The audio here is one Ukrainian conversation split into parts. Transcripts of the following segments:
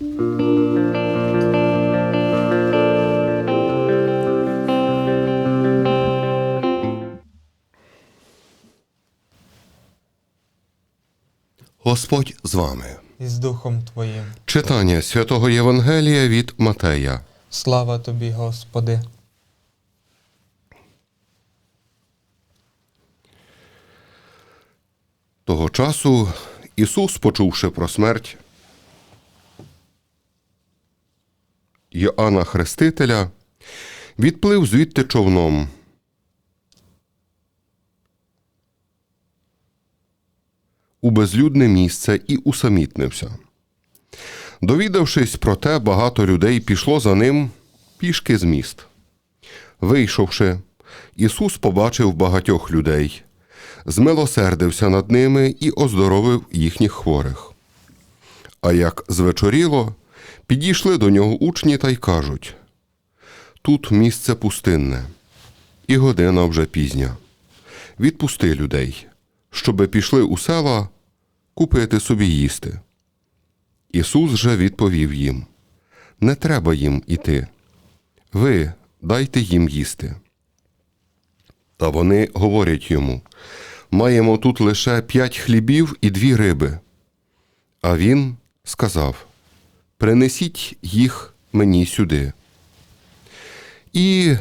Господь з вами. і з Духом Твоїм. Читання святого Євангелія від Матея. Слава Тобі, Господи. Того часу Ісус, почувши про смерть Йоанна Хрестителя, відплив звідти човном. У безлюдне місце і усамітнився. Довідавшись про те, багато людей пішло за ним пішки з міст. Вийшовши, Ісус побачив багатьох людей, змилосердився над ними і оздоровив їхніх хворих. А як звечоріло, підійшли до нього учні та й кажуть: Тут місце пустинне, і година вже пізня. Відпусти людей, щоби пішли у села купити собі їсти. Ісус же відповів їм: Не треба їм іти. Ви дайте їм їсти. Та вони говорять йому: маємо тут лише п'ять хлібів і дві риби. А він сказав: Принесіть їх мені сюди. І,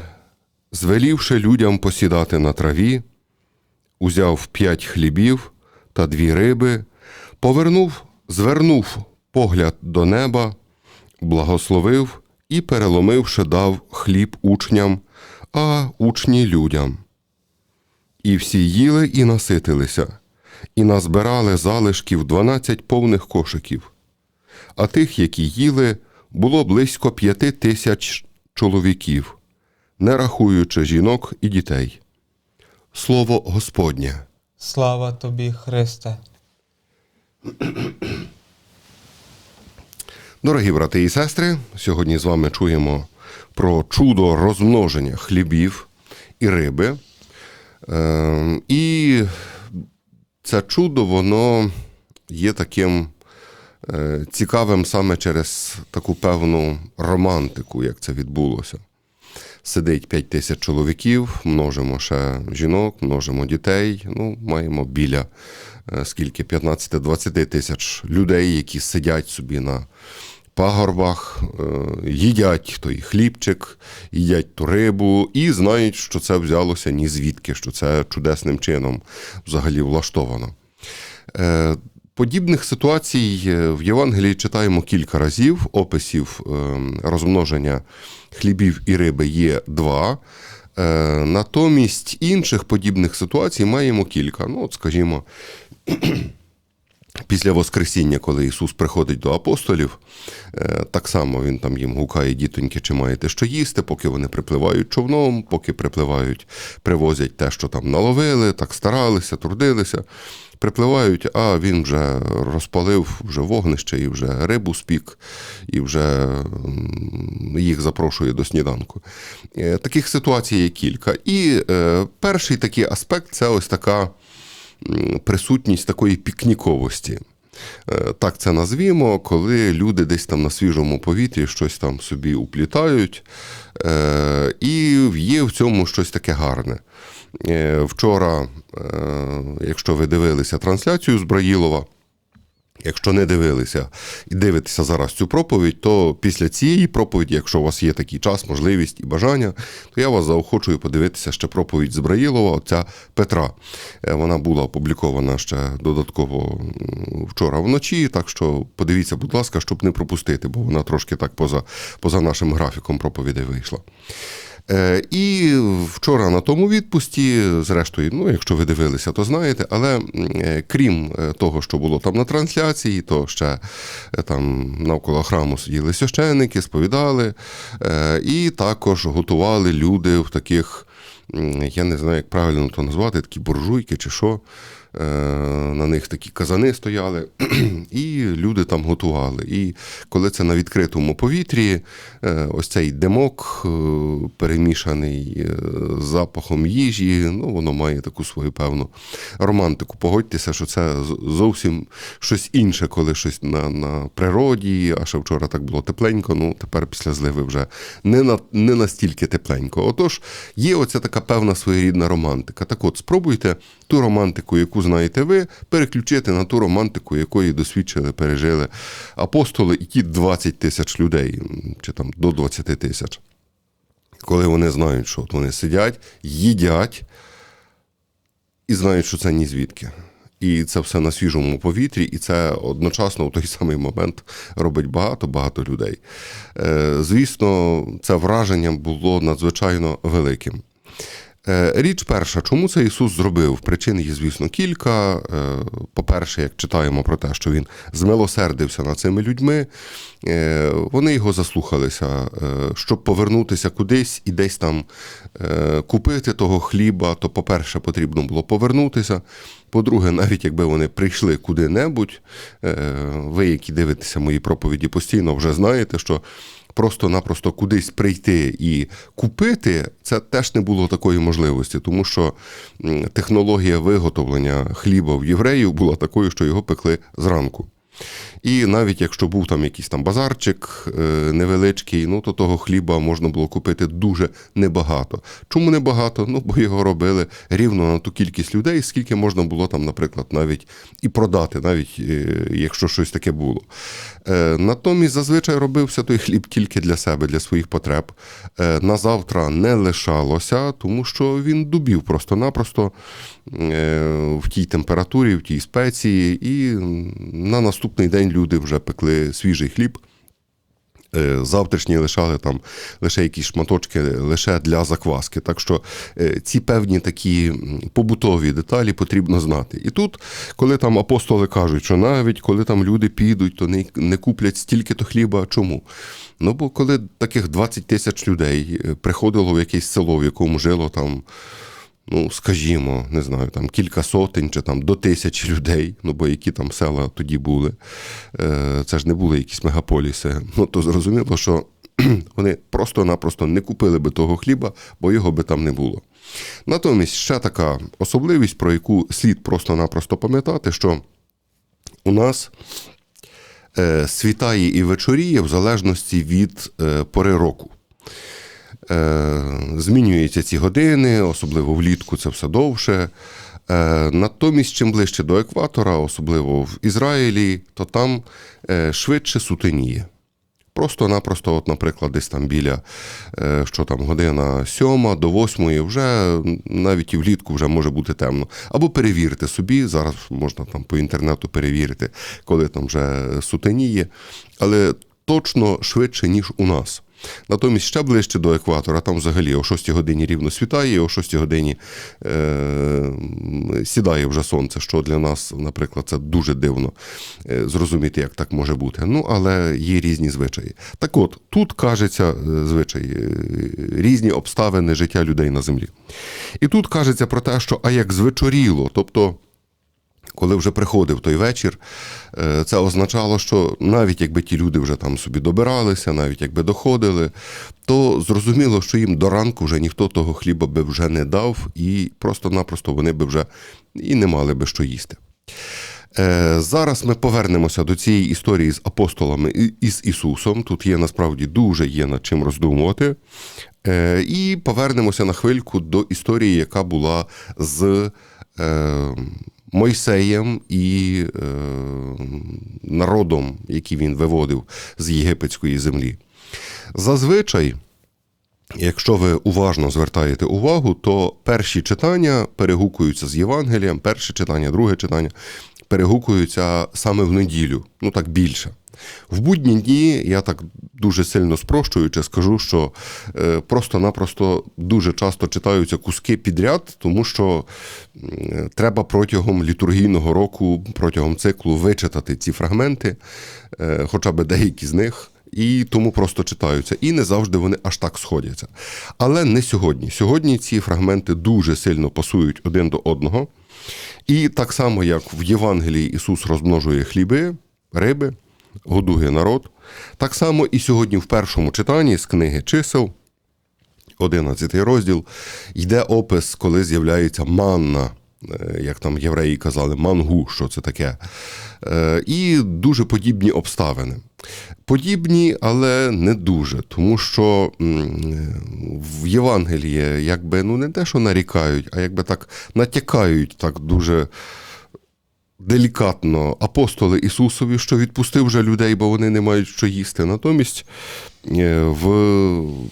звелівши людям посідати на траві, узяв п'ять хлібів та дві риби, повернув, звернув погляд до неба, благословив і, переломивши, дав хліб учням, а учні людям. І всі їли і наситилися, і назбирали залишків дванадцять повних кошиків. А тих, які їли, було близько п'яти тисяч чоловіків, не рахуючи жінок і дітей. Слово Господнє. Слава Тобі, Христе. Дорогі брати і сестри, сьогодні з вами чуємо про чудо розмноження хлібів і риби. Е, І це чудо, воно є таким цікавим саме через таку певну романтику, як це відбулося. Сидить 5 тисяч чоловіків, множимо ще жінок, множимо дітей. Ну, маємо біля е, скільки 15-20 тисяч людей, які сидять собі на пагорбах, е, їдять той хлібчик, їдять ту рибу і знають, що це взялося ні звідки, що це чудесним чином взагалі влаштовано. Подібних ситуацій е, в Євангелії читаємо кілька разів. Описів е, розмноження хлібів і риби є два. Е, Натомість інших подібних ситуацій маємо кілька. Ну, от, скажімо, після Воскресіння, коли Ісус приходить до апостолів, так само Він там їм гукає, дітоньки, чи маєте що їсти, поки вони припливають човном, поки припливають, привозять те, що там наловили, так старалися, трудилися. Припливають, а він вже розпалив вже вогнище і вже рибу спік, і вже їх запрошує до сніданку. Е, Таких ситуацій є кілька. І е, перший такий аспект це ось така присутність такої пікніковості. Е, Так це назвімо, коли люди десь там на свіжому повітрі щось там собі уплітають, е, і є в цьому щось таке гарне. Е, Вчора, якщо ви дивилися трансляцію з Браїлова, Якщо не дивилися і дивитеся зараз цю проповідь, то після цієї проповіді, якщо у вас є такий час, можливість і бажання, то я вас заохочую подивитися ще проповідь з Браїлова, отця Петра. Е, Вона була опублікована ще додатково вчора вночі. Так що подивіться, будь ласка, щоб не пропустити, бо вона трошки так поза, поза нашим графіком проповідей вийшла. Е, І вчора на тому відпусті, зрештою, ну, якщо ви дивилися, то знаєте, але е, крім е, того, що було там на трансляції, то ще там навколо храму сиділи священники, сповідали, і також готували люди в таких я не знаю, як правильно то назвати, такі буржуйки чи що. Е, На них такі казани стояли, і люди там готували. І коли це на відкритому повітрі, е, ось цей димок, е, перемішаний з запахом їжі, ну воно має таку свою певну романтику. Погодьтеся, що це зовсім щось інше, коли щось на, на природі, а ще вчора так було тепленько, ну тепер після зливи вже не, на, не настільки тепленько. Отож, є оця така певна своєрідна романтика. Так от, спробуйте ту романтику, яку знаєте ви, переключити на ту романтику, якої досвідчили, пережили апостоли і ті 20 тисяч людей, чи там до 20 тисяч. Коли вони знають, що от вони сидять, їдять і знають, що це ні звідки. І це все на свіжому повітрі, і це одночасно в той самий момент робить багато-багато людей. Е, Звісно, це враження було надзвичайно великим. Е, Річ перша, чому це Ісус зробив? Причин є, звісно, кілька. Е, По-перше, як читаємо про те, що Він змилосердився над цими людьми, е, вони його заслухалися, щоб повернутися кудись і десь там купити того хліба, то, по-перше, потрібно було повернутися. По-друге, навіть якби вони прийшли куди-небудь, ви, які дивитеся мої проповіді постійно, вже знаєте, що просто-напросто кудись прийти і купити, це теж не було такої можливості, тому що технологія виготовлення хліба в євреїв була такою, що його пекли зранку. І навіть якщо був там якийсь там базарчик е, невеличкий, ну то того хліба можна було купити дуже небагато. Чому небагато? Ну, бо його робили рівно на ту кількість людей, скільки можна було там, наприклад, навіть і продати, навіть е, якщо щось таке було. Е, Натомість зазвичай робився той хліб тільки для себе, для своїх потреб. На завтра не лишалося, тому що він дубів просто-напросто в тій температурі, в тій спеції, і на наступний день люди вже пекли свіжий хліб. Е, Завтрашні лишали там лише якісь шматочки лише для закваски. Так що е, ці певні такі побутові деталі потрібно знати. І тут, коли там апостоли кажуть, що навіть коли там люди підуть, то не, не куплять стільки-то хліба. Чому? Ну бо коли таких 20 тисяч людей е, приходило в якесь село, в якому жило там ну, скажімо, не знаю, там кілька сотень чи там до тисячі людей, ну бо які там села тоді були, е, це ж не були якісь мегаполіси. Ну то зрозуміло, що вони просто-напросто не купили би того хліба, бо його би там не було. Натомість ще така особливість, про яку слід просто-напросто пам'ятати, що у нас е, світає і вечоріє в залежності від е, пори року. Е, змінюються ці години, особливо влітку це все довше. Е, Натомість, чим ближче до екватора, особливо в Ізраїлі, то там е, швидше сутеніє. Просто-напросто, от, наприклад, десь там біля що там, година сьома до восьмої, вже навіть і влітку вже може бути темно. Або перевірте собі, зараз можна там по інтернету перевірити, коли там вже сутеніє, але точно швидше, ніж у нас. Натомість ще ближче до екватора, там взагалі о 6 годині рівно світає, і о 6 годині е, сідає вже сонце, що для нас, наприклад, це дуже дивно е, зрозуміти, як так може бути. Ну, але є різні звичаї. Так от, тут кажеться е, звичай, е, різні обставини життя людей на землі. І тут кажеться про те, що а як звечоріло, тобто. Коли вже приходив той вечір, е, це означало, що навіть якби ті люди вже там собі добиралися, навіть якби доходили, то зрозуміло, що їм до ранку вже ніхто того хліба би вже не дав, і просто-напросто вони би вже і не мали би що їсти. Е, Зараз ми повернемося до цієї історії з апостолами і з Ісусом. Тут є насправді дуже є над чим роздумувати. Е, І повернемося на хвильку до історії, яка була з Мойсеєм і е, народом, який він виводив з єгипетської землі. Зазвичай. Якщо ви уважно звертаєте увагу, то перші читання перегукуються з Євангелієм, перше читання, друге читання перегукуються саме в неділю, ну так більше. В будні дні я так дуже сильно спрощуючи, скажу, що е, просто-напросто дуже часто читаються куски підряд, тому що треба протягом літургійного року, протягом циклу вичитати ці фрагменти, е, хоча б деякі з них. І тому просто читаються. І не завжди вони аж так сходяться. Але не сьогодні. Сьогодні ці фрагменти дуже сильно пасують один до одного. І так само, як в Євангелії Ісус розмножує хліби, риби, годує народ, так само і сьогодні в першому читанні з книги чисел, 11 розділ, йде опис, коли з'являється манна, як там євреї казали, мангу, що це таке. Е, І дуже подібні обставини. Подібні, але не дуже, тому що в Євангелії якби ну не те, що нарікають, а якби так натякають так дуже делікатно апостоли Ісусові, що відпустив вже людей, бо вони не мають що їсти. Натомість е, в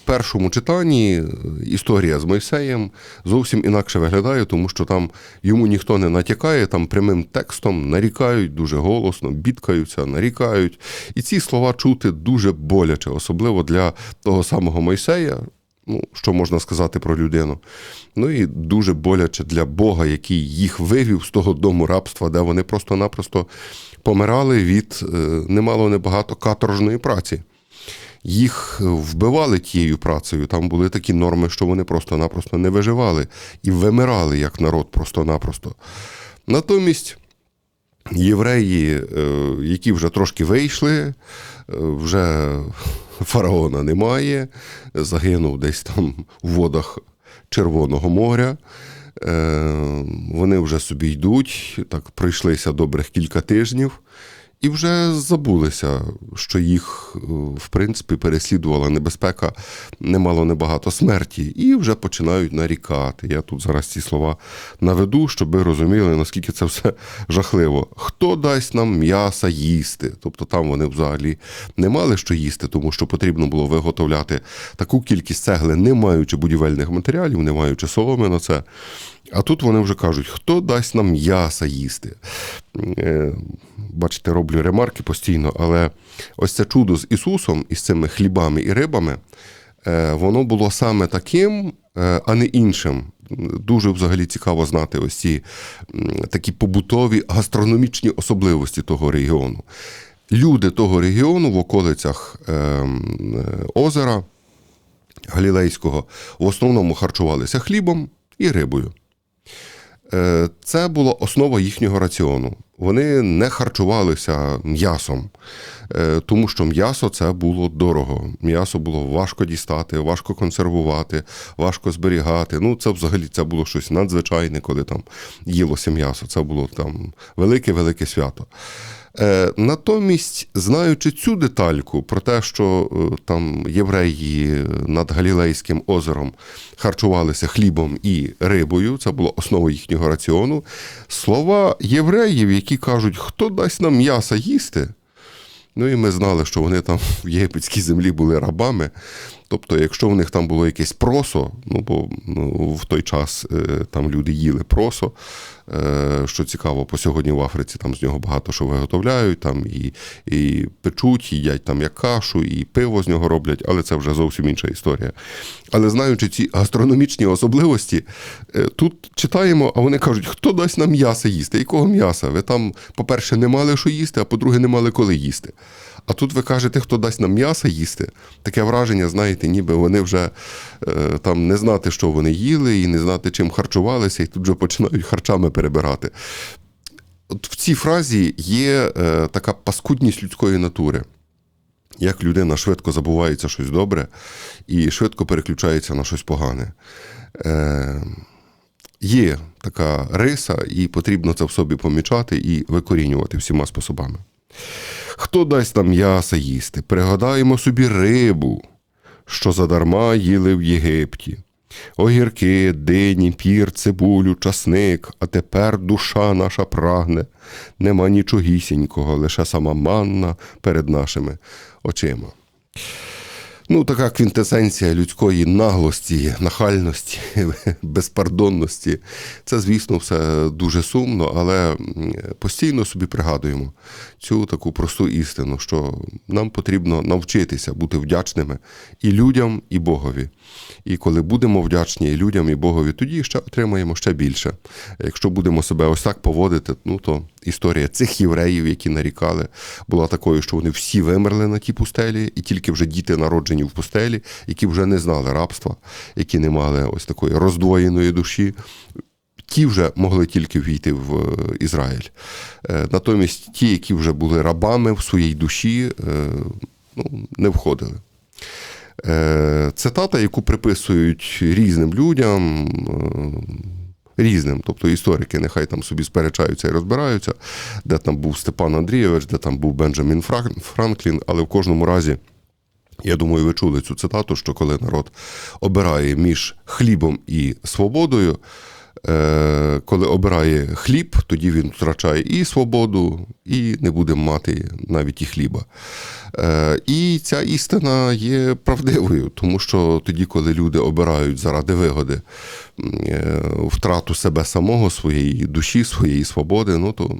першому читанні історія з Мойсеєм зовсім інакше виглядає, тому що там йому ніхто не натякає, там прямим текстом нарікають дуже голосно, бідкаються, нарікають. І ці слова чути дуже боляче, особливо для того самого Мойсея. Ну, що можна сказати про людину. Ну і дуже боляче для Бога, який їх вивів з того дому рабства, де вони просто-напросто помирали від е, немало небагато каторжної праці. Їх вбивали тією працею. Там були такі норми, що вони просто-напросто не виживали і вимирали як народ просто-напросто. Натомість євреї, е, які вже трошки вийшли, е, вже фараона немає, загинув десь там у водах Червоного моря. Е, Вони вже собі йдуть, так пройшлися добрих кілька тижнів. І вже забулися, що їх, е, в принципі, переслідувала небезпека, немало небагато смерті, і вже починають нарікати. Я тут зараз ці слова наведу, щоб ви розуміли, наскільки це все жахливо. Хто дасть нам м'яса їсти? Тобто там вони взагалі не мали що їсти, тому що потрібно було виготовляти таку кількість цегли, не маючи будівельних матеріалів, не маючи соломи на це. А тут вони вже кажуть, хто дасть нам м'яса їсти. Е, Бачите, роблю ремарки постійно, але ось це чудо з Ісусом із цими хлібами і рибами, е, воно було саме таким, е, а не іншим. Дуже взагалі цікаво знати ось ці такі побутові гастрономічні особливості того регіону. Люди того регіону в околицях озера Галілейського в основному харчувалися хлібом і рибою. Е, Це була основа їхнього раціону. Вони не харчувалися м'ясом, е, тому що м'ясо це було дорого. М'ясо було важко дістати, важко консервувати, важко зберігати. Ну, це взагалі це було щось надзвичайне, коли там їлося м'ясо. Це було там велике-велике свято. Е, Натомість, знаючи цю детальку про те, що е, там євреї над Галілейським озером харчувалися хлібом і рибою, це було основа їхнього раціону. Слова євреїв, які кажуть, хто дасть нам м'яса їсти. Ну і ми знали, що вони там в єгипетській землі були рабами. Тобто, якщо в них там було якесь просо, ну бо ну, в той час е, там люди їли просо, що цікаво, по сьогодні в Африці там з нього багато що виготовляють, там і, і печуть, їдять там як кашу, і пиво з нього роблять, але це вже зовсім інша історія. Але знаючи ці гастрономічні особливості, е, тут читаємо, а вони кажуть, хто дасть нам м'яса їсти? Якого м'яса? Ви там, по-перше, не мали що їсти, а по-друге, не мали коли їсти. А тут ви кажете, хто дасть нам м'яса їсти. Таке враження, знаєте, ніби вони вже е, там не знати, що вони їли, і не знати, чим харчувалися, і тут вже починають харчами перебирати. От в цій фразі є е, така паскудність людської натури. Як людина швидко забувається щось добре і швидко переключається на щось погане. Е, є така риса, і потрібно це в собі помічати і викорінювати всіма способами. Хто дасть нам м'яса їсти? Пригадаємо собі рибу, що задарма їли в Єгипті. Огірки, дині, пір, цибулю, часник, а тепер душа наша прагне. Нема нічогісінького, лише сама манна перед нашими очима. Ну, така квінтесенція людської наглості, нахальності, безпардонності. Це, звісно, все дуже сумно, але постійно собі пригадуємо цю таку просту істину, що нам потрібно навчитися бути вдячними і людям, і Богові. І коли будемо вдячні і людям, і Богові, тоді ще отримаємо ще більше. Якщо будемо себе ось так поводити, ну то історія цих євреїв, які нарікали, була такою, що вони всі вимерли на тій пустелі, і тільки вже діти народжені в пустелі, які вже не знали рабства, які не мали ось такої роздвоєної душі. Ті вже могли тільки війти в е, Ізраїль. Е, Натомість ті, які вже були рабами в своїй душі, е, ну, не входили. Цитата, яку приписують різним людям, різним, тобто історики нехай там собі сперечаються і розбираються, де там був Степан Андрійович, де там був Бенджамін Фран- Франклін, але в кожному разі. Я думаю, ви чули цю цитату, що коли народ обирає між хлібом і свободою, коли обирає хліб, тоді він втрачає і свободу, і не буде мати навіть і хліба. Е, І ця істина є правдивою, тому що тоді, коли люди обирають заради вигоди е, втрату себе самого, своєї душі, своєї свободи, ну то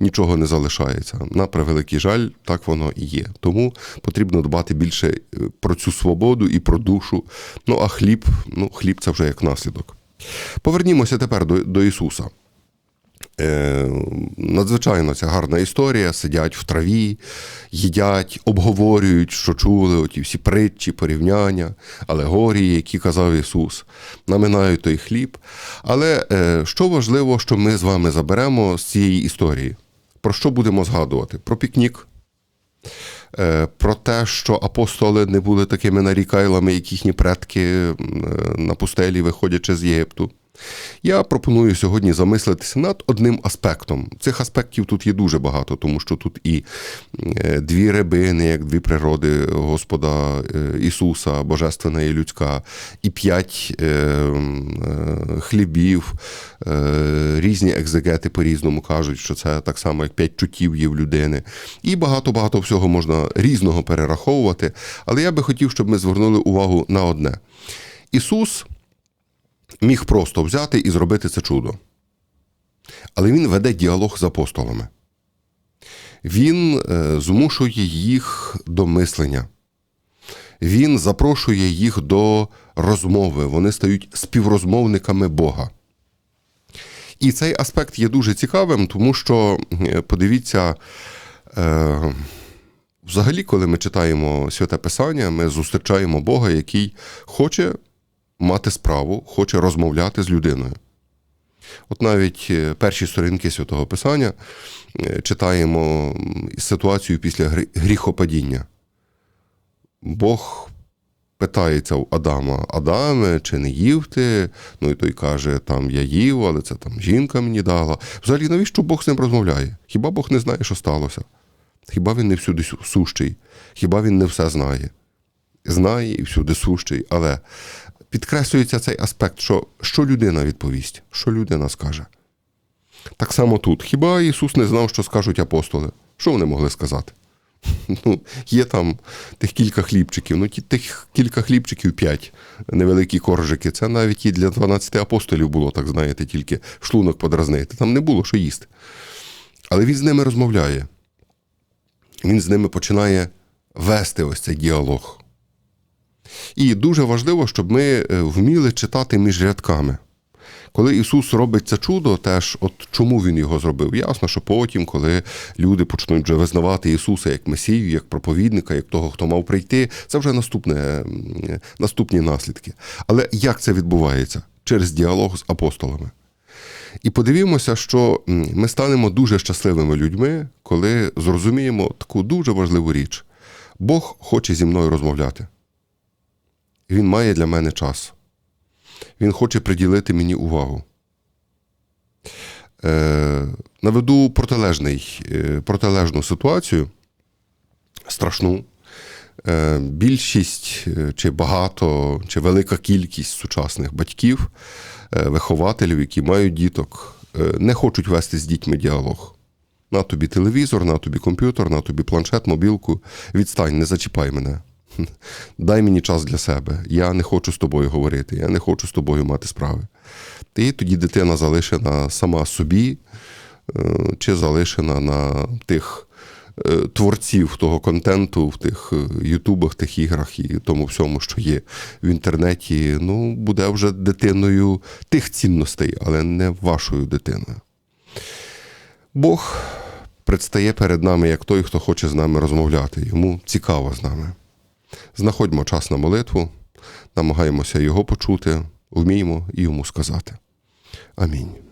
нічого не залишається. На превеликий жаль, так воно і є. Тому потрібно дбати більше е, про цю свободу і про душу. Ну а хліб, ну хліб це вже як наслідок. Повернімося тепер до, до Ісуса. Е, надзвичайно ця гарна історія. Сидять в траві, їдять, обговорюють, що чули, оті всі притчі, порівняння, алегорії, які казав Ісус, наминають той хліб. Але е, що важливо, що ми з вами заберемо з цієї історії? Про що будемо згадувати? Про пікнік, про те, що апостоли не були такими нарікайлами, як їхні предки е, на пустелі, виходячи з Єгипту. Я пропоную сьогодні замислитися над одним аспектом. Цих аспектів тут є дуже багато, тому що тут і е, дві рибини, як дві природи Господа е, Ісуса, Божественна і людська, і п'ять е, хлібів. Різні екзегети по-різному кажуть, що це так само, як п'ять чуттів є в людини. І багато-багато всього можна різного перераховувати. Але я би хотів, щоб ми звернули увагу на одне. Ісус міг просто взяти і зробити це чудо. Але він веде діалог з апостолами. Він е, змушує їх до мислення. Він запрошує їх до розмови. Вони стають співрозмовниками Бога. І цей аспект є дуже цікавим, тому що, е, подивіться, е, взагалі, коли ми читаємо святе Писання, ми зустрічаємо Бога, який хоче мати справу, хоче розмовляти з людиною. От навіть е, перші сторінки святого Писання е, читаємо ситуацію після гріхопадіння. Бог питається у Адама: Адаме, чи не їв ти? Ну і той каже, там я їв, але це там жінка мені дала. Взагалі, навіщо Бог з ним розмовляє? Хіба Бог не знає, що сталося? Хіба він не всюди сущий? Хіба він не все знає? Знає і всюди сущий, але підкреслюється цей аспект, що, що людина відповість, що людина скаже. Так само тут. Хіба Ісус не знав, що скажуть апостоли? Що вони могли сказати? Ну, є там тих кілька хлібчиків, ну тих кілька хлібчиків п'ять невеликі коржики. Це навіть і для 12 апостолів було, так знаєте, тільки шлунок подразнити. Там не було що їсти. Але він з ними розмовляє. Він з ними починає вести ось цей діалог. І дуже важливо, щоб ми е, вміли читати між рядками. Коли Ісус робить це чудо, теж от чому Він його зробив? Ясно, що потім, коли люди почнуть вже визнавати Ісуса як Месію, як проповідника, як того, хто мав прийти, це вже наступне, наступні наслідки. Але як це відбувається? Через діалог з апостолами. І подивімося, що ми станемо дуже щасливими людьми, коли зрозуміємо таку дуже важливу річ. Бог хоче зі мною розмовляти. Він має для мене час. Він хоче приділити мені увагу. Е, наведу протилежний, е, протилежну ситуацію, страшну. Е, більшість е, чи багато, чи велика кількість сучасних батьків, е, вихователів, які мають діток, е, не хочуть вести з дітьми діалог. На тобі телевізор, на тобі комп'ютер, на тобі планшет, мобілку. Відстань, не зачіпай мене. Дай мені час для себе. Я не хочу з тобою говорити, я не хочу з тобою мати справи. І тоді дитина залишена сама собі, е, чи залишена на тих е, творців того контенту, в тих е, ютубах, тих іграх і тому всьому, що є в інтернеті, ну, буде вже дитиною тих цінностей, але не вашою дитиною. Бог предстає перед нами як той, хто хоче з нами розмовляти. Йому цікаво з нами. Знаходьмо час на молитву, намагаємося його почути, вміємо і йому сказати. Амінь.